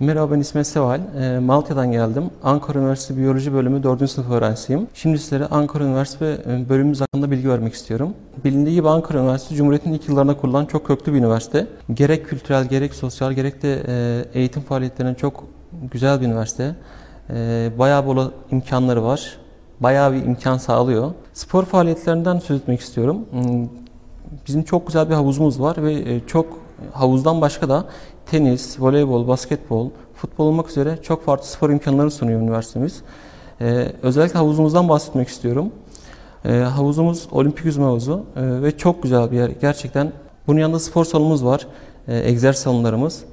Merhaba ben İsmet Seval. Malatya'dan geldim. Ankara Üniversitesi Biyoloji Bölümü 4. sınıf öğrencisiyim. Şimdi sizlere Ankara Üniversitesi ve e, bölümümüz hakkında bilgi vermek istiyorum. Bilindiği gibi Ankara Üniversitesi Cumhuriyet'in ilk yıllarında kurulan çok köklü bir üniversite. Gerek kültürel gerek sosyal gerek de e, eğitim faaliyetlerine çok güzel bir üniversite. E, Bayağı bol imkanları var. Bayağı bir imkan sağlıyor. Spor faaliyetlerinden söz etmek istiyorum. Hmm, Bizim çok güzel bir havuzumuz var ve e, çok havuzdan başka da tenis, voleybol, basketbol, futbol olmak üzere çok farklı spor imkanları sunuyor üniversitemiz. Ee, özellikle havuzumuzdan bahsetmek istiyorum. Ee, havuzumuz olimpik yüzme havuzu ee, ve çok güzel bir yer gerçekten. Bunun yanında spor salonumuz var, ee, egzersiz salonlarımız.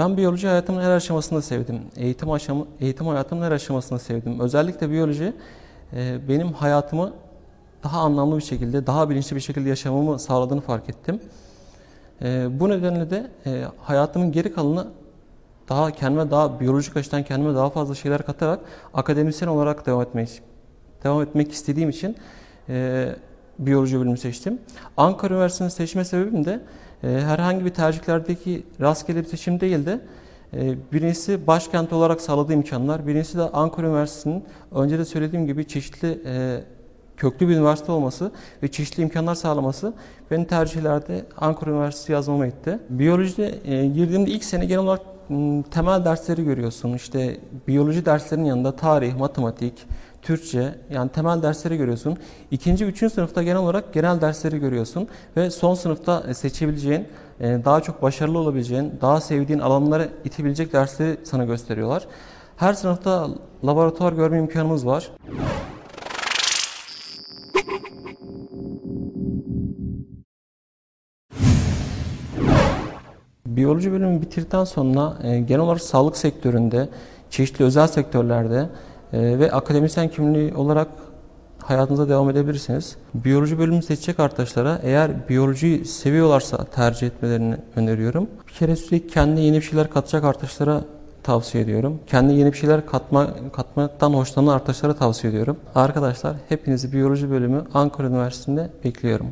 Ben biyoloji hayatımın her aşamasında sevdim. Eğitim aşamı, eğitim hayatımın her aşamasında sevdim. Özellikle biyoloji e, benim hayatımı daha anlamlı bir şekilde, daha bilinçli bir şekilde yaşamamı sağladığını fark ettim. E, bu nedenle de e, hayatımın geri kalanını daha kendime daha biyolojik açıdan kendime daha fazla şeyler katarak akademisyen olarak devam etmek devam etmek istediğim için biyoloji bölümü seçtim. Ankara Üniversitesi'ni seçme sebebim de e, herhangi bir tercihlerdeki rastgele bir seçim değil de e, birincisi başkent olarak sağladığı imkanlar, birincisi de Ankara Üniversitesi'nin önce de söylediğim gibi çeşitli e, köklü bir üniversite olması ve çeşitli imkanlar sağlaması beni tercihlerde Ankara Üniversitesi yazmama itti. Biyolojide e, girdiğimde ilk sene genel olarak temel dersleri görüyorsun. İşte biyoloji derslerinin yanında tarih, matematik, Türkçe yani temel dersleri görüyorsun. İkinci, üçüncü sınıfta genel olarak genel dersleri görüyorsun. Ve son sınıfta e, seçebileceğin, e, daha çok başarılı olabileceğin, daha sevdiğin alanlara itebilecek dersleri sana gösteriyorlar. Her sınıfta laboratuvar görme imkanımız var. Biyoloji bölümü bitirdikten sonra e, genel olarak sağlık sektöründe, çeşitli özel sektörlerde e, ve akademisyen kimliği olarak hayatınıza devam edebilirsiniz. Biyoloji bölümünü seçecek arkadaşlara eğer biyolojiyi seviyorlarsa tercih etmelerini öneriyorum. Bir kere sürekli kendine yeni bir şeyler katacak arkadaşlara tavsiye ediyorum. Kendi yeni bir şeyler katma, katmaktan hoşlanan arkadaşlara tavsiye ediyorum. Arkadaşlar hepinizi biyoloji bölümü Ankara Üniversitesi'nde bekliyorum.